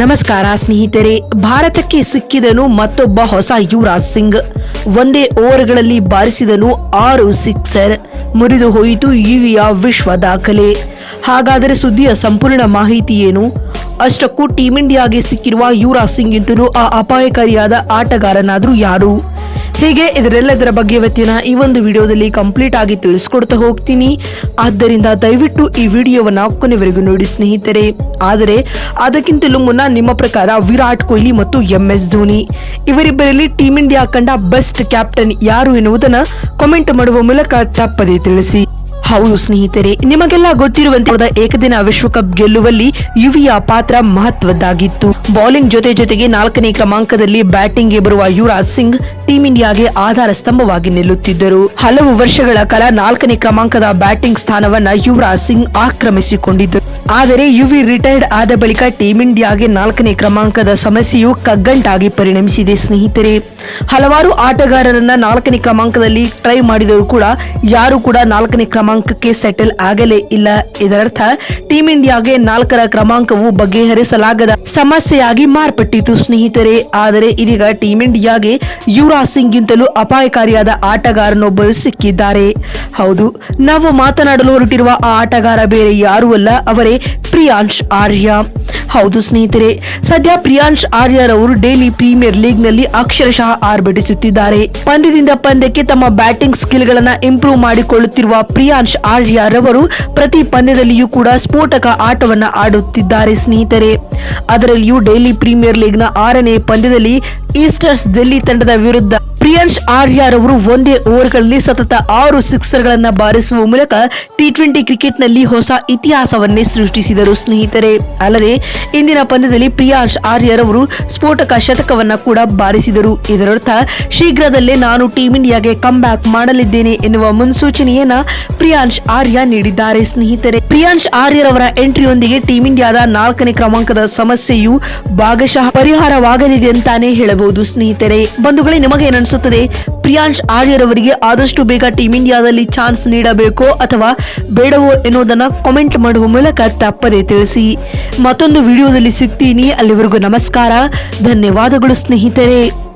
ನಮಸ್ಕಾರ ಸ್ನೇಹಿತರೆ, ಭಾರತಕ್ಕೆ ಸಿಕ್ಕಿದನು ಮತ್ತೊಬ್ಬ ಹೊಸ ಯುವರಾಜ್ ಸಿಂಗ್. ಒಂದೇ ಓವರ್ಗಳಲ್ಲಿ ಬಾರಿಸಿದನು ಆರು ಸಿಕ್ಸರ್. ಮುರಿದು ಹೋಯಿತು ಯುವಿಯ ವಿಶ್ವ ದಾಖಲೆ. ಹಾಗಾದರೆ ಸುದ್ದಿಯ ಸಂಪೂರ್ಣ ಮಾಹಿತಿ ಏನು? ಅಷ್ಟಕ್ಕೂ ಟೀಂ ಇಂಡಿಯಾಗೆ ಸಿಕ್ಕಿರುವ ಯುವರಾಜ್ ಸಿಂಗ್ ಇಂತಲೂ ಆ ಅಪಾಯಕಾರಿಯಾದ ಆಟಗಾರನಾದರೂ ಯಾರು? ಹೀಗೆ ಇದರೆಲ್ಲದರ ಬಗ್ಗೆ ಇವತ್ತಿನ ಈ ಒಂದು ವಿಡಿಯೋದಲ್ಲಿ ಕಂಪ್ಲೀಟ್ ಆಗಿ ತಿಳಿಸ್ಕೊಡ್ತಾ ಹೋಗ್ತೀನಿ. ಆದ್ದರಿಂದ ದಯವಿಟ್ಟು ಈ ವಿಡಿಯೋವನ್ನ ಕೊನೆವರೆಗೂ ನೋಡಿ ಸ್ನೇಹಿತರೆ. ಆದರೆ, ಅದಕ್ಕಿಂತಲೂ ಮುನ್ನ ನಿಮ್ಮ ಪ್ರಕಾರ ವಿರಾಟ್ ಕೊಹ್ಲಿ ಮತ್ತು ಎಂ ಎಸ್ ಧೋನಿ ಇವರಿಬ್ಬರಲ್ಲಿ ಟೀಂ ಇಂಡಿಯಾ ಕಂಡ ಬೆಸ್ಟ್ ಕ್ಯಾಪ್ಟನ್ ಯಾರು ಎನ್ನುವುದನ್ನು ಕಾಮೆಂಟ್ ಮಾಡುವ ಮೂಲಕ ತಪ್ಪದೇ ತಿಳಿಸಿ. ಹೌದು ಸ್ನೇಹಿತರೆ, ನಿಮಗೆಲ್ಲ ಗೊತ್ತಿರುವಂತೆ ಏಕದಿನ ವಿಶ್ವಕಪ್ ಗೆಲ್ಲುವಲ್ಲಿ ಯುವಿಯ ಪಾತ್ರ ಮಹತ್ವದ್ದಾಗಿತ್ತು. ಬೌಲಿಂಗ್ ಜೊತೆ ಜೊತೆಗೆ ನಾಲ್ಕನೇ ಕ್ರಮಾಂಕದಲ್ಲಿ ಬ್ಯಾಟಿಂಗ್ಗೆ ಬರುವ ಯುವರಾಜ್ ಸಿಂಗ್ ಟೀಂ ಇಂಡಿಯಾಗೆ ಆಧಾರ ಸ್ತಂಭವಾಗಿ ನಿಲ್ಲುತ್ತಿದ್ದರು. ಹಲವು ವರ್ಷಗಳ ಕಾಲ ನಾಲ್ಕನೇ ಕ್ರಮಾಂಕದ ಬ್ಯಾಟಿಂಗ್ ಸ್ಥಾನವನ್ನ ಯುವರಾಜ್ ಸಿಂಗ್ ಆಕ್ರಮಿಸಿಕೊಂಡಿದ್ದರು. ಆದರೆ ಯುವಿ ರಿಟೈರ್ಡ್ ಆದ ಬಳಿಕ ಟೀಂ ಇಂಡಿಯಾಗೆ ನಾಲ್ಕನೇ ಕ್ರಮಾಂಕದ ಸಮಸ್ಯೆಯು ಕಗ್ಗಂಟಾಗಿ ಪರಿಣಮಿಸಿದೆ ಸ್ನೇಹಿತರೆ. ಹಲವಾರು ಆಟಗಾರರನ್ನ ನಾಲ್ಕನೇ ಕ್ರಮಾಂಕದಲ್ಲಿ ಟ್ರೈ ಮಾಡಿದರೂ ಕೂಡ ಯಾರು ಕೂಡ ನಾಲ್ಕನೇ ಕ್ರಮಾಂಕಕ್ಕೆ ಸೆಟಲ್ ಆಗಲೇ ಇಲ್ಲ. ಇದರರ್ಥ, ಟೀಂ ಇಂಡಿಯಾಗೆ ನಾಲ್ಕರ ಕ್ರಮಾಂಕವು ಬಗೆಹರಿಸಲಾಗದ ಸಮಸ್ಯೆಯಾಗಿ ಮಾರ್ಪಟ್ಟಿತು ಸ್ನೇಹಿತರೆ. ಆದರೆ ಇದೀಗ ಟೀಂ ಇಂಡಿಯಾಗೆ ಯುವರಾಜ್ ಸಿಂಗ್ ಗಿಂತಲೂ ಅಪಾಯಕಾರಿಯಾದ ಆಟಗಾರನೊಬ್ಬರು ಸಿಕ್ಕಿದ್ದಾರೆ. ಹೌದು, ನಾವು ಮಾತನಾಡಲು ಹೊರಟಿರುವ ಆ ಆಟಗಾರ ಬೇರೆ ಯಾರೂ ಅಲ್ಲ. ಅವರೇ ಪ್ರಿಯಾಂಶ್ ಆರ್ಯ. ಹೌದು ಸ್ನೇಹಿತರೆ, ಸದ್ಯ ಪ್ರಿಯಾಂಶ್ ಆರ್ಯರವರು ಡೈಲಿ ಪ್ರೀಮಿಯರ್ ಲೀಗ್ನಲ್ಲಿ ಅಕ್ಷರಶಃ ಆರ್ಭಟಿಸುತ್ತಿದ್ದಾರೆ. ಪಂದ್ಯದಿಂದ ಪಂದ್ಯಕ್ಕೆ ತಮ್ಮ ಬ್ಯಾಟಿಂಗ್ ಸ್ಕಿಲ್ ಗಳನ್ನ ಇಂಪ್ರೂವ್ ಮಾಡಿಕೊಳ್ಳುತ್ತಿರುವ ಪ್ರಿಯಾಂಶ್ ಆರ್ಯರವರು ಪ್ರತಿ ಪಂದ್ಯದಲ್ಲಿಯೂ ಕೂಡ ಸ್ಫೋಟಕ ಆಟವನ್ನ ಆಡುತ್ತಿದ್ದಾರೆ ಸ್ನೇಹಿತರೆ. ಅದರಲ್ಲಿಯೂ ಡೈಲಿ ಪ್ರೀಮಿಯರ್ ಲೀಗ್ನ ಆರನೇ ಪಂದ್ಯದಲ್ಲಿ ಈಸ್ಟರ್ಸ್ ದಿಲ್ಲಿ ತಂಡದ ವಿರುದ್ಧ ಪ್ರಿಯಾಂಶ್ ಆರ್ಯರವರು ಒಂದೇ ಓವರ್ಗಳಲ್ಲಿ ಸತತ ಆರು ಸಿಕ್ಸರ್ಗಳನ್ನು ಬಾರಿಸುವ ಮೂಲಕ ಟಿ ಟ್ವೆಂಟಿ ಕ್ರಿಕೆಟ್ನಲ್ಲಿ ಹೊಸ ಇತಿಹಾಸವನ್ನೇ ಸೃಷ್ಟಿಸಿದರು. ಸ್ನೇಹಿತರೆ, ಅಲ್ಲದೆ ಇಂದಿನ ಪಂದ್ಯದಲ್ಲಿ ಪ್ರಿಯಾಂಶ್ ಆರ್ಯರವರು ಸ್ಫೋಟಕ ಶತಕವನ್ನ ಕೂಡ ಬಾರಿಸಿದರು. ಇದರರ್ಥ, ಶೀಘ್ರದಲ್ಲೇ ನಾನು ಟೀಂ ಇಂಡಿಯಾಗೆ ಕಮ್ ಬ್ಯಾಕ್ ಮಾಡಲಿದ್ದೇನೆ ಎನ್ನುವ ಮುನ್ಸೂಚನೆಯನ್ನ ಪ್ರಿಯಾಂಶ್ ಆರ್ಯ ನೀಡಿದ್ದಾರೆ. ಸ್ನೇಹಿತರೆ, ಪ್ರಿಯಾಂಶ್ ಆರ್ಯರವರ ಎಂಟ್ರಿಯೊಂದಿಗೆ ಟೀಂ ಇಂಡಿಯಾದ ನಾಲ್ಕನೇ ಕ್ರಮಾಂಕದ ಸಮಸ್ಯೆಯು ಭಾಗಶಃ ಪರಿಹಾರವಾಗಲಿದೆ ಅಂತಾನೆ ಹೇಳಬಹುದು. ಸ್ನೇಹಿತರೆ, ಬಂಧುಗಳೇ, ನಿಮಗೆ ಏನನ್ಸುತ್ತದೆ ಪ್ರಿಯಾಂಶ್ ಆರ್ಯರವರಿಗೆ ಆದಷ್ಟು ಬೇಗ ಟೀಮ್ ಇಂಡಿಯಾದಲ್ಲಿ ಚಾನ್ಸ್ ನೀಡಬೇಕೋ ಅಥವಾ ಬೇಡವೋ ಎನ್ನುವುದನ್ನು ಕಾಮೆಂಟ್ ಮಾಡುವ ಮೂಲಕ ತಪ್ಪದೆ ತಿಳಿಸಿ. ಮತ್ತೊಂದು ವಿಡಿಯೋದಲ್ಲಿ ಸಿಗ್ತೀನಿ. ಅಲ್ಲಿವರೆಗೂ ನಮಸ್ಕಾರ. ಧನ್ಯವಾದಗಳು ಸ್ನೇಹಿತರೆ.